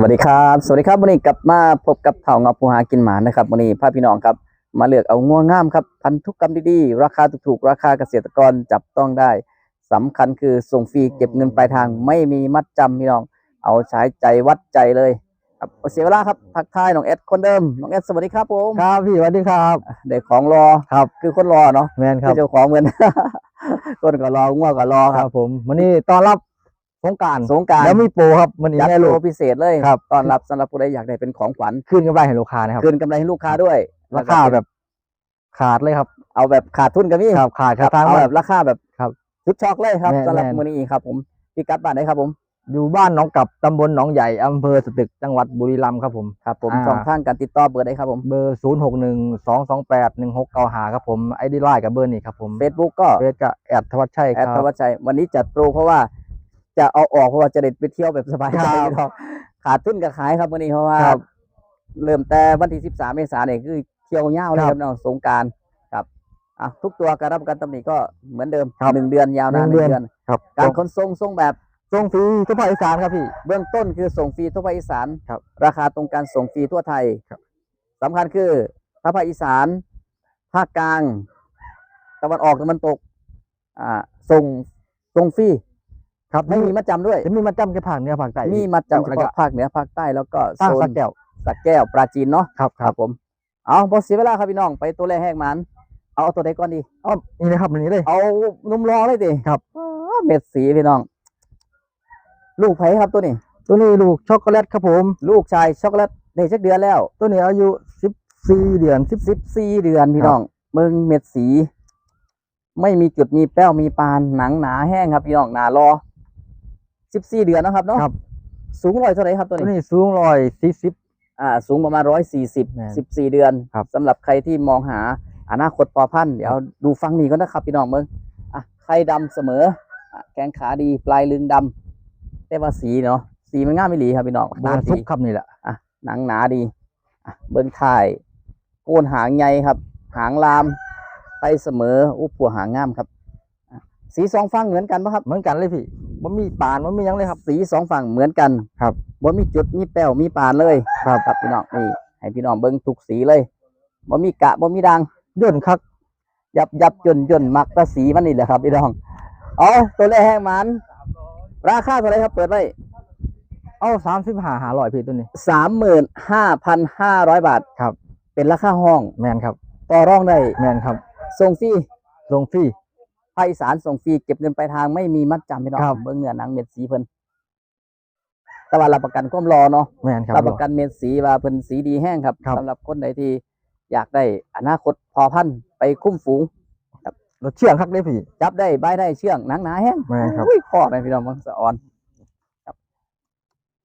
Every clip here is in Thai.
สวัสดีครับ สวัสดีครับวันนี้กลับมาพบกับเถ่าเงาผู้หากินหมานะครับวันนี้พาพี่น้องครับ มาเลือกเอาง่วงงามครับพันธุกรรมดีๆ ราคาถูกๆ ราคาเกษตรกรจับต้องได้สำคัญคือส่งฟรีเก็บเงินปลายทางไม่มีมัดจำพี่น้อง เอาใช้ใจวัดใจเลยครับเสียเวลาครับทักทายน้องเอสคนเดิมน้องเอสสวัสดีครับผมครับพี่สวัสดีครับเด็กของรอครับ คือคนรอเนาะแมนคคืรับอเจ้าของเหมือนคนก็รอง่วงก็รอคครัรับบผมวันนี้ต้อนรับ สงกรารสงกรารแล้วมีโปรครับวันนี้จัดแม่โปลูรก พิเศษเลยครับ ตอนรับสำหรับผู้ใดอยากได้เป็นของขวัญขึ้นกำไรให้ลูกค้านะครับ คืนกำไรให้ลูกค้าด้วยราคาแบบขาดเลยครับเอาแบบขาดทุนกับพี่ครับขาดครัค่าบทางเอาแบแบบ บราคาแบบครับชุดช็อกเลยครับแม่นสำหรับแม่น มือนี้ครับผมพี่กัดบ้านไหนครับผมอยู่บ้านหน้องกับตำบลหนองใหญ่อำเภอสตึกจังหวัดบุรีรัมย์ครับผมครับผมอ่าช่องทางการติดต่อเบอร์ใดครับผมเบอร์0 6 1 2 2 8 1 6 9หาครับผมไอดีไลน์กับเบอร์นี้ครับผมเฟซบุ๊กก็เฟซกับแอดทวัชชัยแอคดรับธวัชชัยวันนี้จัดโปรเพราะว่า จะเอาออกเพราะว่าจะได้ไปเที่ยวแบบสบายใจครับพี่น้องขาดทุนกับขายครับวันนี้เพราะว่าครับเริ่มแต่วันที่ 13 เมษายนเนี่ยคือเที่ยวเงาวเลยคครัรับบน้องสงกรารครับอะทุกตัวการรับประกันตำหนิก็เหมือนเดิมครับหนึ่งเดือนยาวนานหหนึ่นึ่งงเดืเดืออน น ครับการขนส่งส่งแบบ ส่งฟรีทุกภาคอีสานครับพี่ เบื้องต้นคือส่งฟรีทั่วภาคอีสานครับราคาตรงกันส่งฟรีทั่วไทยครับสำคัญคือถ้าภาคอีสาน ภาคกลาง ตะวันออกตะวันตก อ่า ส่งส่งฟรี ครับไม่มีมัดจำด้วย จะมีมาจำแค่ภาคเหนือภาคใต้มีมัดจำเฉแล้วก็พาะภาคเหนือภาคใต้แล้วก็สร้างโซสันกแก้วสักแก้วปราจีนเนาะครับครับผม เอาบอเสียเวลาครับพี่น้องไปตัวแรกแหกหมันเอาเอาตัวใดก่อนดี อ๋อนี่นะครับอันนี้เลย เอานุ่มรอเลยดิครับ อ้าเม็ดสีพี่น้อง ลูกไผ่ครับตัวนี้ ตัวนี้ลูกช็อกโกแลตครับผม ลูกชายช็อกโกแลตได้สักเดือนแล้วตัวนี้อายุสิบสี่เดือนสิบสิบสี่เดือนพี่ครับน้องเมืองเม็ดสี ไม่มีจุดมีแป้วมีปานหนังหนาแห้งครับพี่น้องหนารอ สิบสี่เดือนนะครับเนาะครับ สูงร้อยเท่าไหร่ครับตัวตัวนี้ นี้สูงร้อยสี่สิบ อ่าสูงประมาณร้อยสี่สิบแม่นสิบสี่เดือนครับ สำหรับใครที่มองหาอนาคตพอพันธุ์เดี๋ยวดูฟังนี้ก็นะครับพี่น้องเมืองอะไข่ดำเสมออะแกงขาดีปลายลึงดำแต่ว่าสีเนาะสีมันง่ามไม่หลีครับพี่น้องบานสีซุกครับนี่แหละ อะหนังหนาดีอะเบิ้งถ่ายโกนหางใหญ่ครับ หางลามไตเสมออู้ผัวหางงามครับอะสีสองฝั่งเหมือนกันปะครับ เหมือนกันเลยพี่ บ่มีปานบ่มีหยังเลยครับ สีสองฝั่งเหมือนกันครับบ่มีจุดมีแป้วมีปานเลยครับครับพี่น้องนี่ให้พี่น้องเบิ้งทุกสีเลยบ่มีกะบ่มีดังย่นคักยับยับจนจนมักแตะสีมันนี่แหละครับพี่น้องเอาตัวแรกแห้งมันราคาเท่าไหรครับ เปิดไว้เอาสามสิบห้าหาร้อยพี่ตัวนี้ สามหมื่นห้าพันห้าร้อยบาทครับ เป็นราคาห้องแมนครับ ต่อรองได้แมนครับส่งฟรีส่งฟรี ภาคอีสานส่งฟรีเก็บเงินปลายทางไม่มีมัดจำพี่น้องครับ เบิ้งเนื้อหนังเม็ดสีเพิ่นแต่ว่ารับประกันความรอเนาะ แมนครับ รับประกันเม็ดสีว่าเพิ่นสีดีแห้งครับครับ สำหรับคนใดที่อยากได้อนาคตพอพันธุ์ไปคุ้มฝูง รถเชื่องคักเลยพี่ จับได้ใบได้เชื่องหนังหนาแห้งแม่นครับ อุ้ยข้อแม่พี่น้องมังสะออนครับ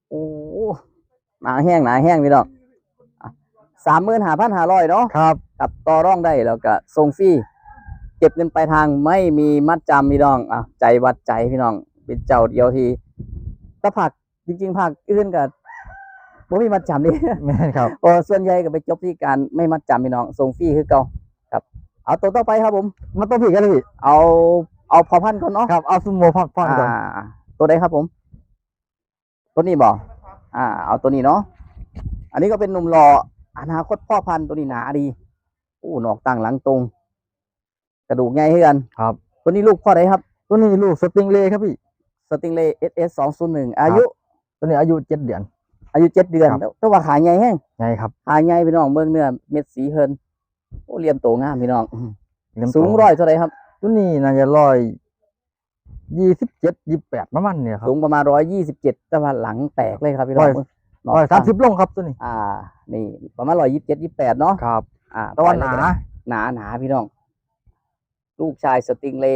โอ้หนาแห้งหนาแห้งพี่น้องสามหมื่นห้าพันห้าร้อยเนาะครับ กับต่อร่องได้แล้วก็ส่งฟรีเก็บเงินปลายทางไม่มีมัดจำพี่น้องอะใจวัดใจพี่น้อง เป็นเจ้าเดียวที่ถ้าผักจริง ๆ ผักอื่นกับบ่มีมัดจำนี่แมนครับโอ้ส่วนใหญ่ก็ไปจบที่การไม่มัดจำพี่น้องส่งฟรีคือเก่าครับ เอาตัวต่อไปครับผมมาตัวพี่กันเลยพี่เอาเอาพอพันธุ์ก่อนเนาะครับเอาซุโมพอดพอดก่อนอ่าตัวใดครับผม ตัวนี้บอกอ่า เอาตัวนี้เนาะอันนี้ก็เป็นหนุ่มหล่ออนาคตพ่อพันธุ์ตัวนี้หนาดีอู้หนอกตั้งหลังตรง กระดูกใหญ่ให้กันครับ ตัวนี้ลูกพ่อใดครับ ตัวนี้ลูกสติงเล่ครับพี่สติงเลเอสเอสสองศูนย์หนึ่งอายุ ตัวนี้อายุเจ็ดเดือน อายุเจ็ดเดือนครับ แต่แต่ว่าขาใหญ่แห้งไงครับขาใหญ่พี่น้องเมืองเนื้อเม็ดสีเฮินโอ้เรียมโตงามพี่น้องเลี้ยสูงโตร้อยเท่าไหรครับ ตัวนี้น่าจะร้อยยี่สิบเจ็ดยี่แปดประมาณเนี่ยครับสูงประมาณร้อยยี่สิบเจ็ดแต่ว่าหลังแตกเลยครับพี่น้องร้อยเบิ่งหนร้อยสามตั้งสิบลงครับตัวนี้ อ่า นี่ ประมาณร้อยยี่สิบเจ็ดยี่แปดเนาะครับ อ่าแตะวันหไปนาเลยก็ได้หนาหนาพี่น้อง ลูกชายสติงเล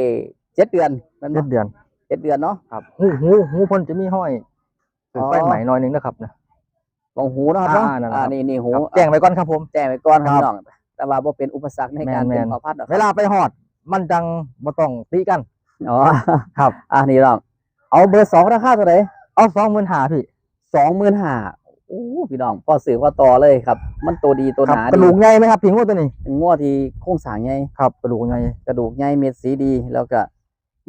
เจ็ดเดือนแมันเจ็ดเดือนเจ็ดเดือนเนาะครับหูหูหูเพ่นจะมีห้อยถือไฟอ๋อใหม่หน่อยหนึงนะครับนะมองหูเนาะครับเนาะอ่านั่นแหละอ่าครับนี่นี่หูครับแจ้งไว้ก่อนครับผมแจ้งไว้ก่อนครับครับพี่น้องแต่ว่าบ่เป็นอุปสรรคในการแม่เป็นนๆขอพัดหรอกครับเวลาไปหอด มันจังบ่ต้องตีกันอ๋อครับอ่านี่น้องเอาเบอร์สองราคาเท่าไหร่เอาสองหมื่นหาพี่สองหมื่นห้า โอ้พี่น้องพอสื่อพอต่อเลยครับ มันตัวดีตัวคหรับนากระดีดูกใหญ่ไหมครับพิงว่าตัวนี้เป็นง้อที่โค้งสร้างใหญ่ครับกระดูกใหญ่กระดูกใหญ่เม็ดสีดีแล้วก็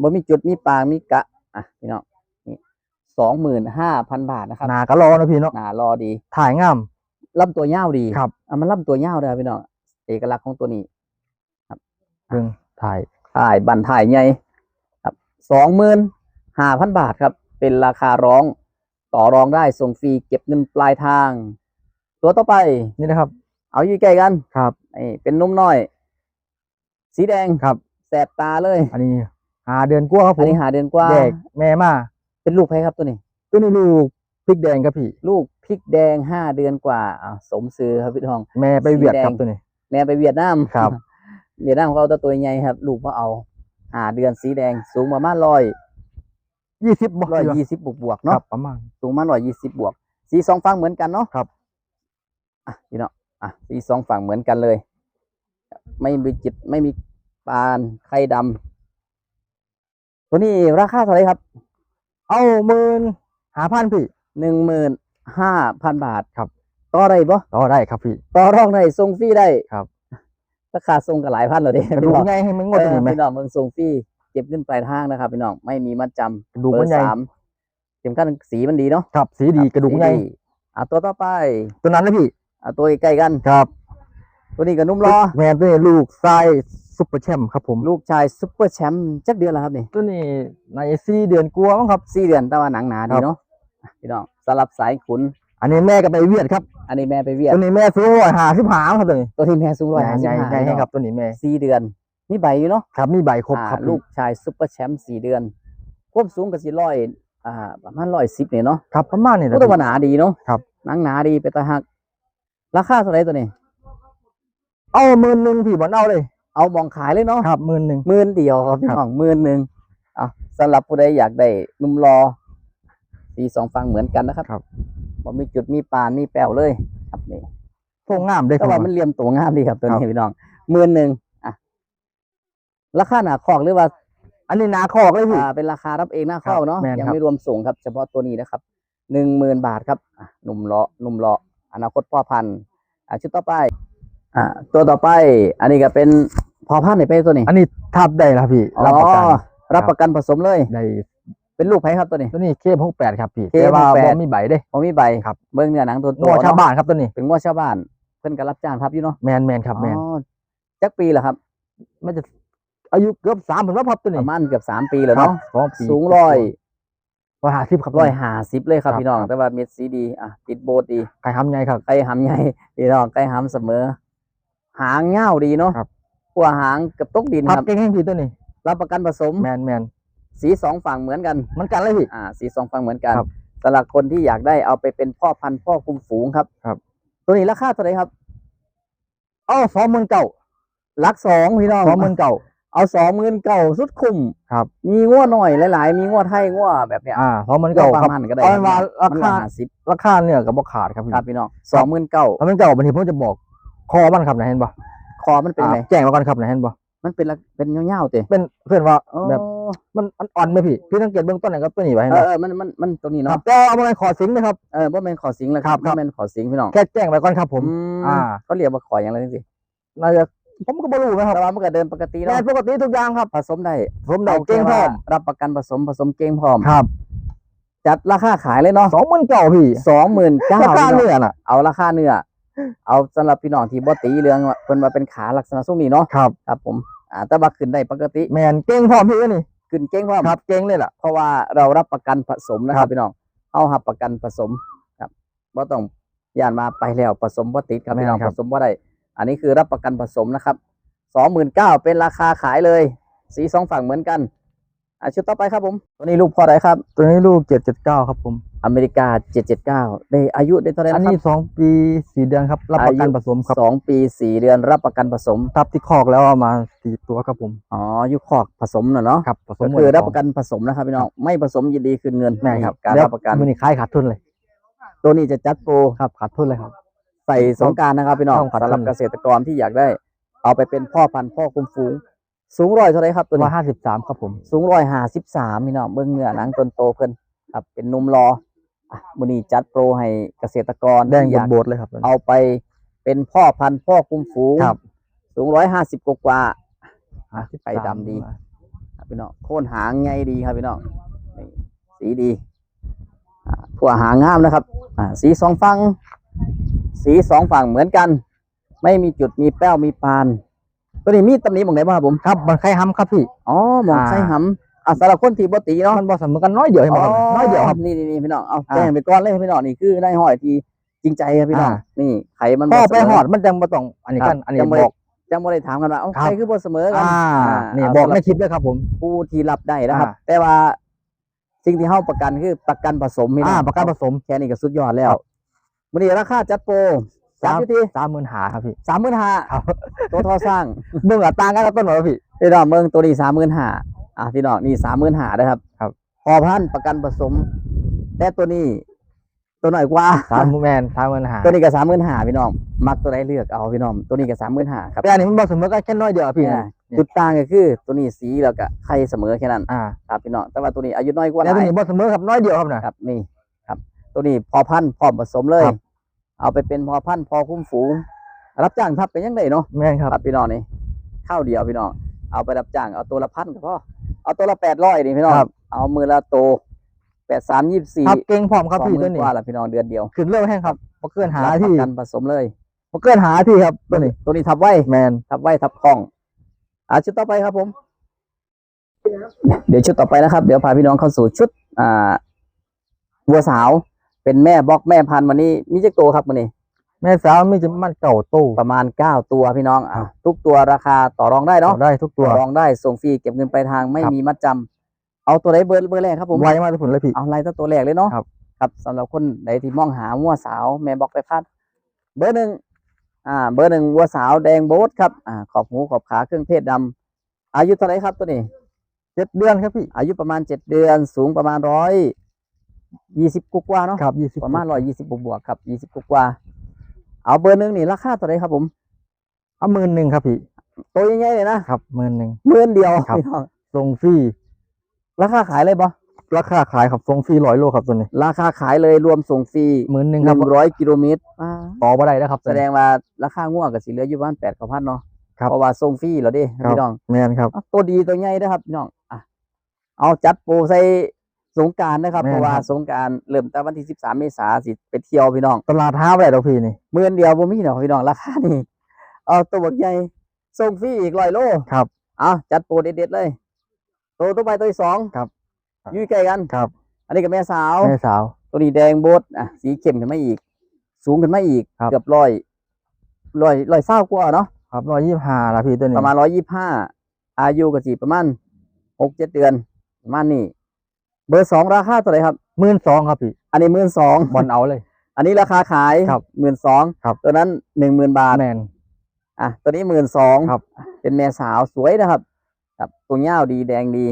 บ่มีจุดมีปางมีกะอะพี่น้องนี่สองหมื่นห้าพันบาทนะครับหนากะรอนะพี่เนาะหนารอดี ถ่ายงามลำตัวยาวดีครับอะมันลำตัวยาวเลยครับพี่น้องเอกลักษณ์ของตัวนี้เบิ่งถ่ายถ่ายบันถ่ายใหญ่ครับสองหมื่นห้าพันบาทครับ เป็นราคาร้อง ต่อรองได้ส่งฟรีเก็บเงินปลายทาง ตัวต่อไป นี่นะครับ เอาอยู่ใกล้กันครับนี่เป็นนุ่มน้อย สีแดงครับ แสบตาเลย อันนี้หาเดือนกว่าครับผอันมนี้หาเดือนกว่าแยกแม่มาเป็นลูกใครครับตัวนี้ตัวนี้ลูกพริกแดงครับพี่ ลูกพริกแดงห้าเดือนกว่าอ่าสมซื้อครับพี่ทอง แม่ไปเวียดครับสีแดงตัวนี้ แม่ไปเวียดนามครับ เวียดนามเขาเอาแตัวตัวใหญ่ครับ ลูกเขาเอาหาเดือนสีแดงสูงประมาณร้อย ยี่สิบบ่ร้อยพี่วะยี่สิบบวกบวกๆครัเนาะบประมาณ สูงมาร้อยยี่สิบบวก สีสองฝั่งเหมือนกันเนาะครับ อะพี่เนาะอะสีสองฝั่งเหมือนกันเลย ไม่มีจิตไม่มีปานไข่ดำตัวนี้ราคาเท่าไหร่ครับเอาหมื่นหาพันพี่ หนึ่งหมื่นห้าพันบาทครับ ต่อได้ปะต่อได้ครับพี่ ต่อรองได้ส่งฟรีได้ครับ ราคาส่งก็หลายพันเลยเด้กระดูกไงให้มันงดตัวนี้ไหม พี่น้องเมืองส่งฟรี เก็บเงินปลายทางนะครับพี่น้องไม่มีมัดจำกระดูกเบมัอนร์ใหญ่สามเข็มขัดสีมันดีเนาะครับ สีดีกระดูกสีไงอะตัวต่อไป ตัวนั้นนะพี่อะตัวใกล้ๆกันครับ ตัวนี้ก็นุ่มรอแม่ตัวนี้ลูกไส้ซุปเปอร์แชมป์ครับผมลูกชายซุปเปอร์แชมป์จักเดือนแล้วครับนี่ตัวนี้ในสี่เดือนกลัวามั้งครับสี่เดือนแต่ว่าหนังหนาดีครับเนาะอะพี่น้องสลับสายขุน อันนี้แม่ก็ไปเวียดครับ อันนี้แม่ไปเวียดตัวนี้แม่ซื้อร้อยหาสิบหาครับตัวนี้ตัวที่แม่สูงร้อยห้าสิใหบญ่ห้าใหญ่ให้ครับตัวนี้แม่สี่เดือน นี่ใบอยู่เนาะครับมีใบครบอ่าครับลูกชายซุปเปอร์แชมป์สี่เดือนควบสูงกับสี่ร้อยอ่าประมาณร้อยสิบเนี่ยเนาะครับประมาณนี้แหก็ละต้องว่าหนาดีเนาะครับ หนังหนาดีเป็นตาหัก ราคาเท่าไหรตัวนี้ เอาหมื่นหนึ่งพี่บอลเอาเลยเอามองขายเลยเนาะ ครับหมื่นหนึ่ง หมื่นเดียวครับพี่ครับ น้องหมื่นหนึ่งอะสำหรับผู้ใดอยากได้หนุ่มรอสีสองฝั่งเหมือนกันนะครับครับ บ่มีจุดมีปานมีแป้วเลย ครับนี่โทงามได้แต่ว่ามันเหลี่ยมตัวงามดีครับตัวครันี้บพี่น้องหมื่นหนึ่งอะ ราคาหนาคอกหรือว่าอันนี้นาคอกเลยพี่อ่าเป็นราคารับเองหน้าครับเข้าเนาะแม่นยังครับ ไม่รวมส่งครับ เฉพาะตัวนี้นะครับหนึ่งหมื่นบาทครับอะหนุ่มเลาะหนุ่มเลาะอนาคตพ่อพันธุ์อะชุดต่อไปอ่าตัวต่อไป อันนี้ก็เป็นพ่อพันธุ์ไหนไปตัวนี้อันนี้ทับได้แล้วพี่รับประกันอ๋อรับประกันผสมเลย ได้เป็นลูกไผ่ครับตัวนี้ ตัวนี้เคพกแปดครับพี่เคแต่ว่า68บ่มีใบเด้ ผมมีใบครับ เบิ้งเนื้อหนังตัวโตงัวชาวเนาะบ้านครับตัวนี้ เป็นงวดชาวบ้าน เพิ่นก็รับจ้างครับอยู่เนาะแมนแมนครับแมนอ๋อจักปีเหรอครับ มันจะ อายุเกือบสามผมว่าพับตัวปนี้ ระมาณเกือบสามปีแล้วครับเนาะสองปี สูงร้อยร้อยห้าสิบครับร้อยห้าสิบเลยครับครับพี่น้อง ครับ แต่ว่าเม็ดสีดีอะติดโบสดีไข่ทำไงครับ ไก่หำใหญ่ พี่น้องไก่หำเสมอ หางเง่าวดีเนาะครับ หัวหางเกับตกดินพับครับ เก่งแห่งพี่ตัวนี้ รับประกันผสม แมนแมนสีสองฝั่งเหมือนกัน มันกันเลยพี่ อ่า สีสองฝั่งเหมือนกันครับสำหรับคนที่อยากได้เอาไปเป็นพ่อพันธุ์พ่อคุมฝูงครับ ครับ ตัวนี้ราคาเท่าไหร่ครับอ๋อสองหมื่นเก้าลักสองพี่น้องสองหมื่นเก้า เอาสองหมื่นเก่าสุดคุ้มครับ มีง้วหน่อยหลาย ๆ มีง้วไทยง้วแบบเนี้ยอ่าสองหมื่นเก้าประครับมาณก็ได้เอาเป็นว่ารามันคาห้าสิบราคาเนี่ยกับบ่ขาดครับพี่ครับพี่น้องสองหมื่นเก้าสองหมื่นเก้าบางทีผมจะบอกคอมันครับนะเห็นปะคอมันเป็นไงอ่าแจ้งมาก่อนครับนะเห็นปะมันเป็นละเป็นเงาๆเตะเป็นเพื่อนว่าอ๋อแบบมันมันอ่อนไหมพี่พี่สังเกตเบื้องต้นหน่อยครับตัวนี้ไว้เห็นเอปะอเออมันมันมันตรงนี้ครัเนาะบแต่เอามาเป็นขอสิงนะครับเออว่าเป็นขอสิงแล้วครับครับว่าเป็นขอสิงพี่น้องแค่แจ้งไว้ก่อนครับผมอืมอ่าเขาเรียกว่าขออย่างไรสิน่าจะ ผมก็บ่รู้นะครับแต่ว่ามันก็เดินปกติแม่เนาะปกติทุกอย่างครับผสมได้ผมได้อาเก่งพร้อมแค่ว่ารับประกันผสมผสมเก่งพร้อม ครับจัดราคาขายเลยเนาะสองหมื่นเก้าพี่สองหมื่นเก้าราคาเนื้อน่ะเอาราคาเนื้อเอาสำหรับพี่น้องที่บ่ตีเรื่องว่าเพิ่นว่าเป็นขาลักษณะทรงนี้เนาะครับ ครับผมอ่าแต่ว่าขึ้นได้ปกติ แมนเก่งพร้อมพี่ก็นี่ขึ้นเก่งพร้อม ครับเก่งเลยล่ะ เพราะว่าเรารับประกันผสมนะคครัรับบพี่น้องเอาหับประกันผสมครับบ่ต้องย่านมาไปแล้วผสมบ่ติดครับพี่น้องแม่นคผรับสมบ่ได้ อันนี้คือรับประกันผสมนะครับสองหมื่นเก้าเป็นราคาขายเลย สีสองฝั่งเหมือนกันอะชุดต่อไปครับผมตัวนี้ลูกพ่อใดครับ ตัวนี้ลูกเจ็ดเจ็ดเก้าครับผมอเมริกาเจ็ดเจ็ดเก้าได้อายุได้เท่าไหร่อันนะคนี้รับสองปีสี่เดือนครับ รับประกันผสมครับสองปีสี่เดือนรับประกันผสมทับที่คอกแล้วเอามาสี่ตัวครับผมอ๋ออยุคอกผสมน่ะเนาะครับผสมก็หมดคือเลยรับประกันผสมนะครับพี่น้องไม่ผสมยินดีคืนเงินแม่ครับการแล้วรับประกันมือนี่ขายขาดทุนเลย ตัวนี้จะจัดโปรครับขาดทุนเลยครับ ใส่สงกรารนะครับพี่น้องต้องขอสำหรับต้นเกษตรกรที่อยากได้ เอาไปเป็นพ่อพันธุ์พ่อคุมฝูง สูงร้อยเท่าไหรครับตัวร้อนี้ยห้าสิบสามครับผม สูงร้อยห้าสิบสามพี่น้องเบื้องเนื้อหนังต้นโตเพิ่นครับเป็นหนุ่มรออะมือนี้จัดโปรให้เกษตรกรแดงที่อยากโบดๆเลยครับเอาไปเป็นพ่อพันธุ์พ่อคุมฝูงครับสูงร้อยห้าสิบกว่าห้าสิบไปดำดีครับพี่น้องโค่นหางไงดีครับพี่น้องนี่สีดีผัวหางามนะครับอ่าสีสองฝั่ง สีสองฝั่งเหมือนกัน ไม่มีจุดมีแป้วมีปาน ตัวนี้มีตำหนิหมองไหนบ้างครับผมครับมันไข่ห้ำครับพี่ อ๋อหมองอ่าใส่หำอะสำหรับคนที่บ่ตีเนาะมันบ่เสมอกันน้อยเดียวเห็นไหมครับน้อยเดียวครับนี่นี่นี่พี่น้องเอาอ่าแจ้งไปก่อนเลยพี่น้องนี่คือได้ห้อยที่จริงใจครับพี่น้องอ่านี่ไขมันพ่อบ่ไปเสมหอดมันจังบ่ต้องอันนี้กันครับอันนี้จังบ่บอกจังบ่ได้ถามกันว่าเอ้าครับใครคือบ่เสมอกันอ่าอ่านี่เอาบอกสำหรับไม่คิดด้วยครับ ผมผู้ที่รับได้นะครับอ่าแต่ว่าสิ่งที่เฮาประกันคือประกันผสมพี่น้อ่าองประกันผสมแค่นี้ก็สุดยอดแล้ว มื้อนี้ราคาจัดโปรจัดอยู่ที่สามหมื่นหาครับพี่35,000ครับตัวทอสร้างเบื้องหลังต่างกันกับต้นหรอพี่พี่น้องเมืองตัวนี้35,000อะพี่น้องนี่35,000นะครับ ครับพอพันธุ์ประกันผสมแต่ตัวนี้ ตัวหน่อยกว่าสามหมื่นแมนสามหมื่นหาตัวนี้ก็35,000พี่น้องมักตัวใดเลือกเอาพี่น้องตัวนี้ก็35,000ครับแต่อันนี้มันบ่เสมอกันแค่น้อยเดียวอะพี่อ่านะจุดต่างก็คือตัวนี้สีแล้วก็ไข่เสมอแค่นั้นอ่าครับพี่น้องแต่ว่าตัวนี้อายุน้อยกว่าหแต่ตัวลายนี้บ่เสมอครับน้อยเดียวครับนะครับนี่ครับ ตัวนี้พอพันธุ์พร้อมผสมเลย ครับ เอาไปเป็นพอพันธุ์พอคุ้มฝูง รับจ้างทับเป็นยังไงเนาะแม่นครับ ครับพี่น้องนี่ข้าวเดียวพี่น้องเอาไปรับจ้างเอาตัวละพันก็พอเอาตัวละแปดร้อยนี่พี่น้องครับ เอามือละโตแปดสามยี่สี่ครับเก่งพร้อมครับพี่สตัวองหมื่นี้กว่าละพี่น้องเดือนเดียวขึ้นเร็วแห้งครับบ่เกินหารับที่ประกันผสมเลย บ่เกินหาที่ครับตัวนี้ตัวนี้ทับไว้ แมน ทับไว้ทับคล้องอ่าชุดต่อไปครับผม เดี๋ยวชุดต่อไปนะครับ เดี๋ยวพาพี่น้องเข้าสู่ชุด อ่าวัวสาว เป็นแม่บล็อกแม่พันธุ์วันนี้มีเจ๊กโตครับวันนี้ แม่สาวมีจะมันเก่าตู้ประมาณเก้าตัวพี่น้องอะครับทุกตัวราคาต่อรองได้ต่อเนาะได้ทุกตัวต่อรองได้ส่งฟรีเก็บเงินปลายทางไม่ครับมีมัดจำเอาตัวไหนเบอร์เบอร์แรกครับผมไวมากทุกผลเลยพี่เอาไล่ตั้งตัวแรกเลยเนาะครับครับสำหรับคนใดที่มองหาวัวสาวแม่บล็อกไปพัด เบอร์หนึ่งอ่า เบอร์หนึ่งวัวสาวแดงโบ๊ทครับอ่าขอบหูขอบขาเครื่องเพศดำอายุเท่าไหรครับตัวนี้เจ็ดเดือนครับพี่ อายุประมาณเจ็ดเดือน สูงประมาณร้อย ยี่สิบกว่าๆเนาะครับยี่สิบประมาณร้อยยี่สิบบวกๆครับยี่สิบกว่าๆเอาเบอร์หนึ่งนี่ราคาเท่าไหรครับผมเอาหมื่นหนึ่งครับพี่ตัวใหญ่ๆเลยนะครับหมื่นหนึ่งหมื่นเดียวครับพี่น้องส่งฟรีราคาขายเลยปะราคาขายครับส่งฟรีร้อยโลครับตัวนี้ ราคาขายเลยรวมส่งฟรีหมื่นหนึ่งหครับนึ่งร้อยกิโลเมตรอ่าต่อบ่ได้นะครับ แสดงว่าราคาง่วงกับสีเหลืออยู่ประมาณแปดกับพันเนาะครับเพราะว่าส่งฟรีแล้วเดิครับพี่น้องแมนครับอะตัวดีตัวใหญ่นะครับพี่น้องอะเอาจัดโปรใส่ สงกรารนะครับแม่นเพราะว่าครับ สงกรารเริ่มแต่วันที่สิบสามเมษาสิไปเที่ยวพี่น้องตลาดท้าบ่ได้ดอกพี่นี่หมื่นเดียวบ่มีเนาะพี่น้องราคานี่เอาตัวบักใหญ่ส่งฟรีอีกร้อยโลครับ เอาจัดโปรเด็ดๆเลยตัวต่อไปตัวที่สองครับ อยู่ใกล้กัน ครับอันนี้กับแม่สาว แม่สาว ตัวนี้แดงโบดอะสีเข้มขึ้นมาอีก สูงขึ้นมาอีกครับ เกือบร้อยร้อยร้อยเศร้ากว่าเนาะครับร้อยยี่สิบห้าละพี่ตัวนี้ประมาณร้อยยี่ห้าอายุก็สิประมาณหกเจ็ดเดือน ประมาณนี้ เบอร์สองราคาเท่าไหร่ครับหมื่นสองครับพี่ อันนี้หมื่นสองบอลเอาเลย อันนี้ราคาขายครับหมื่นสองครับตัวนั้นหนึ่งหมื่นบาทแมนอะตัวนี้หมื่นสองครับ เป็นแม่สาวสวยนะครับ ครับตัวเงาวดีแดงดี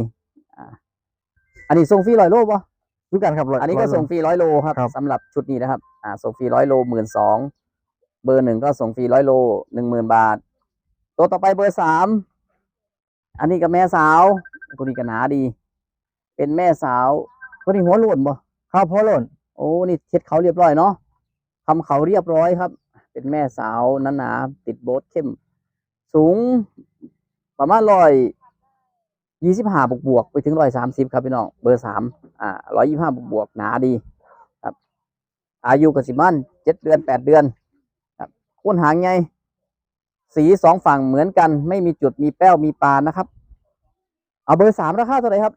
อ่าอันนี้ส่งฟรีร้อยโลป่ะรู้กันครับร้ยอันนี้ก็ร้ยส่งฟรีร้อยโลครับครับสำหรับชุดนี้นะครับ อ่าส่งฟรีร้อยโลหมื่นสองเบอร์หนึ่งก็ส่งฟรีร้อยโลหนึ่งหมื่นบาท ตัวต่อไปเบอร์สามอันนี้ก็แม่สาวตัวนี้ก็หนาดี เป็นแม่สาวตัวนี้หัวโล้นบ่ครับพ่อหล่นโอ้นี่เช็ดเขาเรียบร้อยเนาะทำเขาเรียบร้อยครับ เป็นแม่สาวหนาๆติดโบทเข้ม สูง ประมาณร้อยยี่สิบห้าบวกบวกไปถึงร้อยสามสิบครับพี่น้องเบอร์สามอ่าร้อยยี่ห้าบวกบวกหนาดีครับ อายุกสิมันเจ็ดเดือนแปดเดือนครับโคนหางไงสีสองฝั่งเหมือนกัน ไม่มีจุดมีแป้วมีปานนะครับ เอาเบอร์สามราคาเท่าไหร่ครับ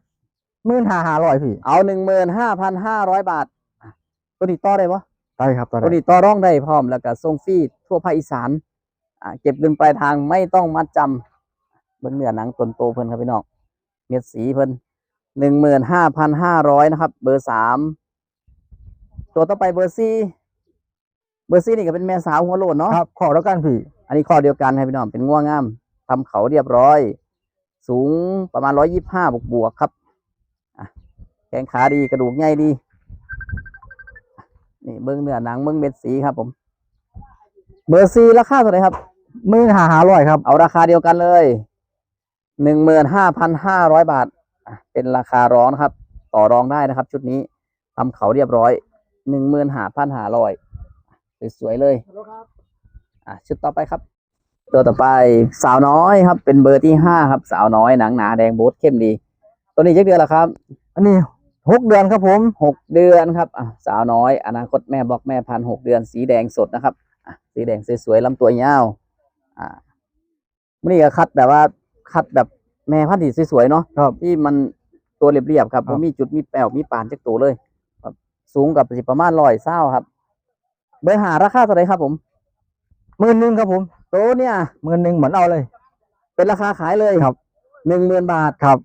หมื่นห้าห้าร้อยพี่ เอาหนึ่งหมื่นห้าพันห้าร้อยบาทอะตัวนี้ต่อได้ปะได้ครับตอนตัวนี้นี้ต่อร่องได้พร้อมแล้วก็ส่งฟรีทั่วภาคอีสานอ่าเก็บเงินปลายทางไม่ต้องมัดจำเบิ่งเนื้อหนังตนโตเพิ่นครับพี่น้องเม็ดสีเพิ่นหนึ่งหมื่นห้าพันห้าร้อยนะครับ เบอร์สามตัวต่อไปเบอร์สี่เบอร์สี่นี่ก็เป็นแม่สาวหัวโลนเนาะ ครับ ขอแล้วกันพี่ อันนี้ข้อเดียวกันให้พี่น้องเป็นง่วงงามทำเขาเรียบร้อย สูงประมาณร้อยยี่ห้าบวกบวกๆครับอะ แขงขาดีกระดูกใหญ่ดี นี่เบิ้งเนื้อหนังเบิ้งเม็ดสีครับผม เบอร์ซีราคาเท่าไหร่ครับหมื่นห้าห้าร้อยครับ เอาราคาเดียวกันเลยหนึ่งหมื่นห้าพันห้าร้อยบาท เป็นราคาร้องนะครับ ต่อรองได้นะครับ ชุดนี้ทำเขาเรียบร้อยหนึ่งหมื่นห้าพันห้าร้อยสวยๆเลยอะชุดต่อไปครับ ตัวต่อไปสาวน้อยครับ เป็นเบอร์ที่ห้าครับ สาวน้อยหนังหนาแดงโบ๊ทเข้มดี ตัวนี้เจ็ดเดือนละครับ อันนี้ หกเดือนครับผมหกเดือนครับอะสาวน้อย อนาคตแม่บอกแม่พันหกเดือน สีแดงสดนะครับอะสีแดงสวยๆลำตัวยาวอ่านี่ก็คัดแบบว่าคัดแบบแม่พันธุ์ที่สวยๆเนาะครับ ที่มันตัวเรียบๆครับครับ่บมีจุดมีแปวมีปานจักตัวเลยครับสูงกับสิประมาณร้อยเศร้าครับ เบอร์หาราคาเท่าไหรครับผมหมื่นหนึ่งครับผมตัวเนี่ยหมื่นหนึ่งเหมือนเอาเลย เป็นราคาขายเลยครับหนึ่งหมื่นบาทครับ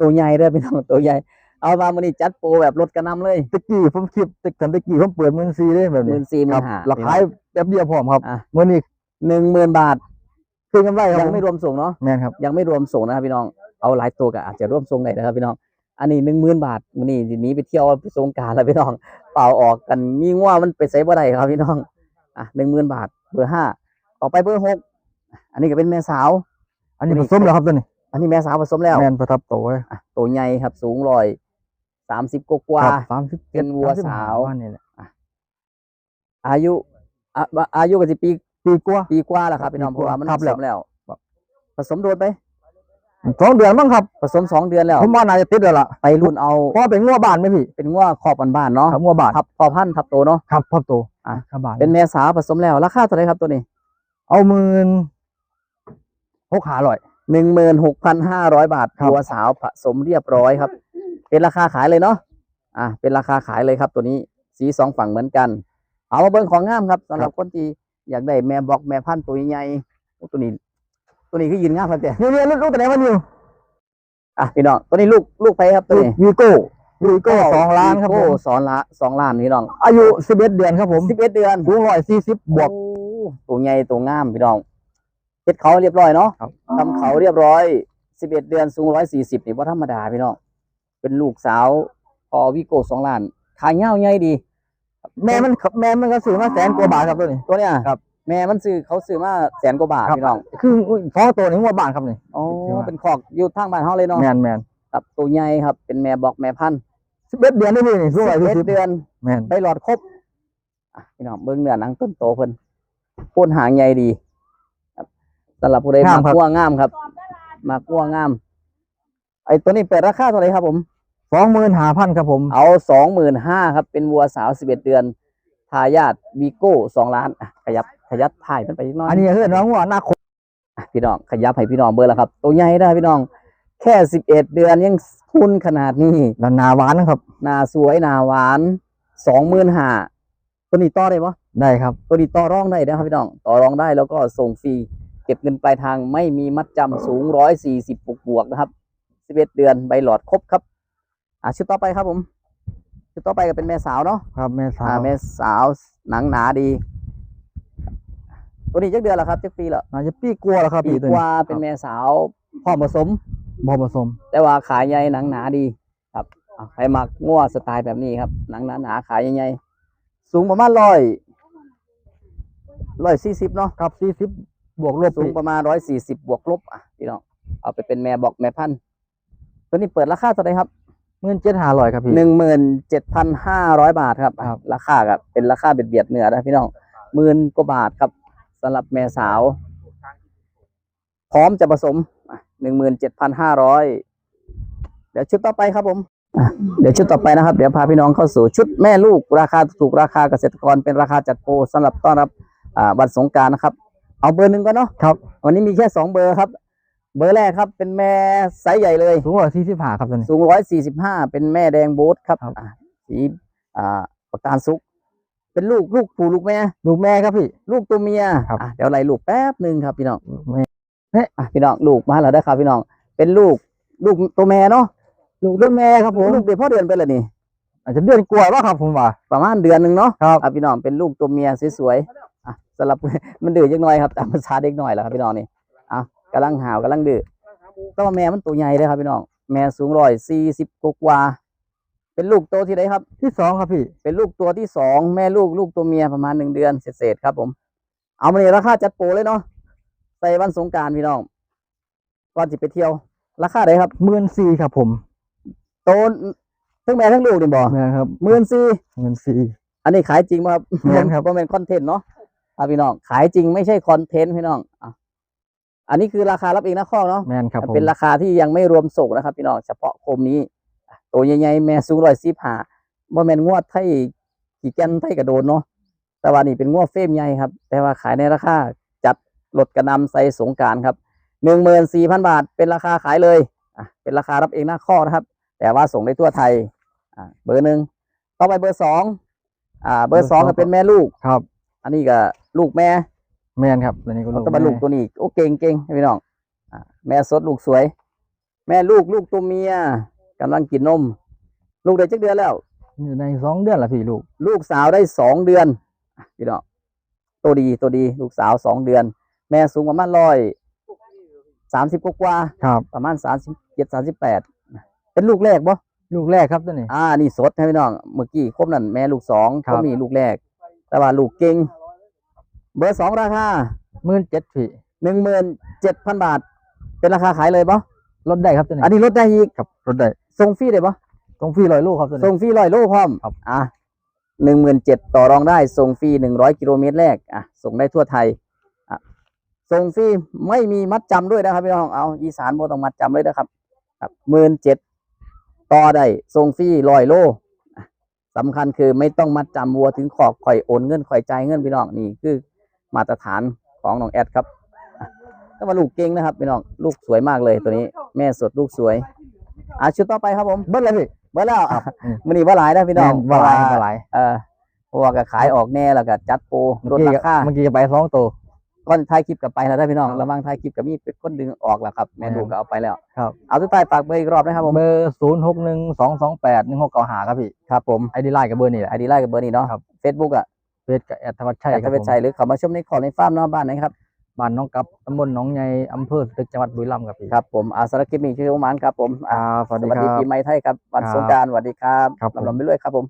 ตัวใหญ่เด้อพี่น้องตัวใหญ่ เอามามันนี่จัดโปรแบบลดกระนำเลยตะกี้ผมคิดตะกันตะกี้ผมเปิดหมื่นสี่เลยแบบหนี้มื่นสี่หคมื่รับนห้า ราคาแบบเดียวพร้อมครับอะ เมื่อนี้หนึ่งหมื่นบาท คืนกำไรครับยังผมไม่รวมส่งเนาะ แม่นครับ ยังไม่รวมส่งนะครับพี่น้อง เอาหลายตัวก็อาจจะร่วมส่งได้นะครับพี่น้อง อันนี้หนึ่งหมื่นบาทมันนี่ทีนี้ไปเที่ยวไปสงกรารแล้วพี่น้อง เปล่าออกกันมีง่วมันไปใส่บ่ได้ครับพี่น้อง อะหนึ่งหมื่นบาทเบอร์ห้าต่อไปเบอร์หกอันนี้ก็เป็นแม่สาว อันนี้ผสมแล้วครับตัวนี้อันนี้แม่สาวผสมแล้ว แม่นประทับโตไว้อะตัวใหญ่ครับสูงร้อย สามสิบกว่าสามสิบเป็นวัวสาวนี่แหละๆอายุอะอายุก็สิปีปีกว่าปีกว่าแล้วครับพี่น้องปีเพกว่าราะว่ามันครัผบสแล้วมแล้วผสมโดนไปสองเดือนมั้งครับผสมสองเดือนแล้วผมว่าน่าจะติดแล้วล่ะไปรุ่นเอาเพราะว่าเป็นงัวบ้านไหมพี่เป็นง่วขอบบ้านๆเนาะครับงัวบ้านทับพอพันธุ์ทับโตเนาะครับพ่อโตอะครับบ้านเป็นแม่สาวผสมแล้วราคาเท่าไหรครับตัวนี้ เอาหมื่นหกขาลอยหนึ่งหมื่นหกพันห้าร้อยบาทครับตัวสาวผสมเรียบร้อยครับ เป็นราคาขายเลยเนาะอะเป็นราคาขายเลยครับตัวนี้สีสองฝั่งเหมือนกัน เอามาเบิ่งของงามครับสำหรับคนที่อยากได้แม่บอกแม่พันธุ์ตัวใหญ่ๆโอ้ตัวนี้ ตัวนี้คือยืนงามครับแต่นี่นี่ลูกตัวไหนมันอยู่อะพี่น้องตัวนี้ลูกลูกไปครับตัวนี้วีโก้วีโก้สองล้านครับผโอ้มสองล้านสองล้านพี่น้อง อายุสิบเอ็ดเดือนครับผมสิบเอ็ดเดือนสูงร้อยสี่สิบบวกโอ้ตัวใหญ่ตัวงามพี่น้องเฮ็ดเขาเรียบร้อยเนาะครับทำเขาเรียบร้อยสิบเอ็ดเดือนสูงร้อยสี่สิบนี่ว่าธรรมดาพี่น้อง เป็นลูกสาวพอวิโก้สองล้านขายเงาใหญ่ดี แม่มันแม่มันก็ซื้อมาแสนกว่าบาทครับตัวนี้ ตัวเนี้ยครับ แม่มันซื้อเขาซื้อมาแสนกว่าบาทครับ พี่น้องคือท้องตัวนี้งัวบ้านครับนี่โอ้ที่ว่าเป็นขอกอยู่ทางบ้านเฮาเลยเนาะแมนแมนครับตัวใหญ่ครับเป็นแม่บอกแม่พันธุ์สิบเอ็ดเดือนได้พี่นี่สูงร้อยสิบสี่เอ็ดสิบเดือนแมนใบหลอดครบอะพี่น้องเบิ้งเนื้อหนังต้นโตเพิ่นโคนหางใหญ่ดี ครับสำหรับผู้ใดมากั้วงามครับ มากั้วงาม ไอ้ตัวนี้เปิดราคาเท่าไหร่ครับผม สองหมื่นห้าพันครับผม เอาสองหมื่นห้าครับ เป็นวัวสาวสิบเอ็ดเดือน ทายาทวีโก้สองล้านอะขยับขยับถ่ายมันไปอีกหน้อยอันนี้คือน้องงัวหน้าคมอะพี่น้องขยับให้พี่น้องเบอร์แล้วครับ ตัวใหญ่ได้พี่น้อง แค่สิบเอ็ดเดือนยังทุนขนาดนี้แล้วหนาหวานนะครับหนาสวยหนาหวานสองหมื่นห้าตัวนี้ต่อได้ปะได้ครับ ตัวนี้ต่อรองได้นะครับพี่น้อง ต่อรองได้แล้วก็ส่งฟรีเก็บเงินปลายทางไม่มีมัดจำสูงร้อยสี่สิบบวกบวกๆนะครับสิบเอ็ดเดือนใบหลอดครบครับ อะชุดต่อไปครับผมชุดต่อไปก็เป็นแม่สาวเนาะครับแม่สาอ่าวแม่สาวหนังหนาดี ตัวนี้จักเดือนแล้วครับจักปีแล้วน่าจะปีกลัวาแล้วครับปีพี่ตัวกนี้ว่าเป็นแม่สาวพ่อผสม บอผสมแต่ว่าขายใหญ่หนังหนาดีครับอะใครมักง่วสไตล์แบบนี้ครับ หนังหนาหนาๆขายใหญ่ๆสูงประมาณร้อยร้อยสี่สิบเนาะ ครับสี่สิบบวกลบสูงประมาณร้อยสี่สิบบวกลบอะพี่น้องเอาไปเป็นแม่บอกแม่พันธุ์ตัวนี้เปิดราคาเท่าไหร่ครับห มื่นเจ็ดห้าร้อยครับพี่หนึ่งหมื่นเจ็ดพันห้าร้อยบาทครับอะครับ ราคากับเป็นราคาเบียดเบียดเหนือนะพี่น้องหมื่นกว่าบาทครับสำหรับแม่สาว พร้อมจะผสมหนึ่งหมื่นเจ็ดพันห้าร้อยเดี๋ยวชุดต่อไปครับผมอะเดี๋ยวชุดต่อไปนะครับ เดี๋ยวพาพี่น้องเข้าสู่ชุดแม่ลูกราคาถูกราคาเกษตรกรเป็นราคาจัดโปรสำหรับต้อนรับอ่าวันสงกรารนะครับ เอาเบอร์หนึ่งก่อนเนาะครับ วันนี้มีแค่สองเบอร์ครับ เบอร์แรกครับ เป็นแม่ไซส์ใหญ่เลย สูงร้อยสี่สิบห้าครับตัวนี้ สูงร้อยสี่สิบห้าเป็นแม่แดงโบ๊ทครับครับ อะสีอ่าประการสุก เป็นลูกลูกผู้ลูกแม่ ลูกแม่ครับพี่ ลูกตัวเมียครับ อะเดี๋ยวไล่ลูกแป๊บหนึ่งครับพี่น้องแม่อะพี่น้องลูกมาแล้วได้อครับพี่น้อง เป็นลูกลูกตัวแม่เนาะลูกลูกแม่ครับผมลูกเดือนพ่อเดือนไปแล้วนี่ อาจจะเดือนกว่าว่าครับผมว่า ประมาณเดือนหนึ่งเนาะครับ อะพี่น้องเป็นลูกตัวเมียสวยๆอะสำหรับ มันดื้อจังหน่อยครับตามภาษาเด็กหน่อยแหล้วครับพี่น้องนี่อะ กำลังหาวกำลังดื้อแตัวาแม่มันตัวใหญ่เลยครับพี่น้อง แม่สูงร้อยสี่สิบกว่าๆเป็นลูกโตที่ไหนครับ ที่สองครับพี่ เป็นลูกตัวที่สองแม่ลูกลูกตัวเมียประมาณหนึ่งเดือนเศษๆครับผม เอามาเลยราคาจัดโปรเลยเนาะ ใส่วันสงกรารพี่น้อง ก่อนจิไปเที่ยว ราคาไหนครับหมื่นสี่ครับผม โตทั้งแม่ทั้งลูกนี่บ่แม่ครับหมื่นสี่หมื่นสี่อันนี้ขายจริงป่ะครับแม่นครับเพราะเป็นคอนเทนต์เนาะอะพี่น้อง ขายจริงไม่ใช่คอนเทนต์พี่น้องอะ อันนี้คือราคารับเองนะข้อเนาะแม่นครับผมเป็นราคาที่ยังไม่รวมส่งนะครับ พี่น้องเฉพาะโคมนี้อะโตตัวใหญ่ๆแม่สูงร้อยสิบห้าบ่แม่นงวดไทยขี่แก่นไทยกระโดนเนาะแต่ว่านี่เป็นงวดเฟรมใหญ่ครับ แต่ว่าขายในราคาจัดลดกระนำใส่สงกรารครับหนึ่งหมื่นสี่พันบาทเป็นราคาขายเลยอะเป็นราคารับเองหน้าข้อนะครับ แต่ว่าส่งได้ทั่วไทยอ่าเบอร์หนึ่งต่อไปเบอร์สองอ่า เบอร์สองเบอร์สองก็เป็นแม่ลูกครับ อันนี้ก็ลูกแม่ แม่นครับตัวนี้ก็ลูกตัวบัลูกตัวนี้โอ้เก่งเก่งพี่น้องอ่าแม่สดลูกสวย แม่ลูกลูกตัวเมียกำลังกินนม ลูกได้จักเดือนแล้วอยู่ในสองเดือนละพี่ลูก ลูกสาวได้สองเดือนอะพี่น้องตัวดีตัวดี ลูกสาวสองเดือน แม่สูงประมาณร้อยสามสิบกว่าครับๆประมาณสามสิบเจ็ดสามสิบแปดเป็นลูกแรกบ่ลูกแรกครับตัวนี้อ่านี่สดให้พี่น้องเมื่อกี้ครบนั่นแม่ลูกสองครับก็มีลูกแรก แต่ว่าลูกเก่ง เบอร์สองราคาหมื่นเจ็ดพี่หนึ่งหมื่นเจ็ดพันบาท เป็นราคาขายเลยปะลดได้ครับตัวนี้อันนี้ลดได้อีกครับลดได้ส่งฟรีได้ปะตรงฟรีร้อยลูกครับตัวส่นี้งฟรีร้อยโลพร้อมครับอะหนึ่งหมื่นเจ็ดต่อรองได้ส่งฟรีหนึ่งร้อยกิโลเมตรแรกอะส่งได้ทั่วไทยอะส่งฟรีไม่มีมัดจำด้วยนะครับพี่น้องเอาอีสานโบต้องมัดจำเลยนะครับ ครับหมื่นเจ็ดต่อได้ส่งฟรีร้อยโลอะสำคัญคือไม่ต้องมัดจำวัวถึงขอบข่อยโอนเงินข่อยจ่ายเงินพี่น้องนี่คือ มาตรฐานของน้องแอดครับอะถ้ามาลูกเก่งนะครับพี่น้องลูกสวยมากเลยตัวนี้ แม่สดลูกสวยอะชุดต่อไปครับผมเบิ้ลเลยพี่เบิดแล้วครับอืมมันนี่ว่าหลายนะพี่น้องแม่นบ่หลายบ่หลายเออเพราะว่าก็ขายออกแน่แล้วก็จัดโปรลดเมื่อกี้ราคาเมื่อกี้ก็ไปสองตัวก่อนท้ายคลิปกลับไปแล้วได้พี่น้องครับระหวังท้ายคลิปกับมีเป็นคนดึงออกแล้วครับแม่ดูครับก็เอาไปแล้วครับเอาสุดท้ายฝากเบอร์อีกรอบนะครับผมเบอร์ศูนย์หกหนึ่งสองสองแปดหนึ่งหกเก้าหาครับพี่ครับผมไอดีไลน์กับเบอร์นี่แหละไอดีไลน์กับเบอร์นี้เนาะครับเฟซบุ๊กอะ เฟซกับแอดธวัชชัยอยากครัจะบไปผมใช้หรือเขามาชมในขอในฟาร์มเนาะบ้านไหนครับบ้านน้องกับตำบลหนองใหญ่อำเภอสตึกจังหวัดบุรีรัมย์ครับพี่ครับผมอาสารบคลิปนี้ชื่อโอมานครับผมอ่าอ่าสวัสสดีวัสคดีรับปีใหม่ไทยครับวันครับสงกรารสวัสดีครับครับผมลำลำไปเรื่อยครับผม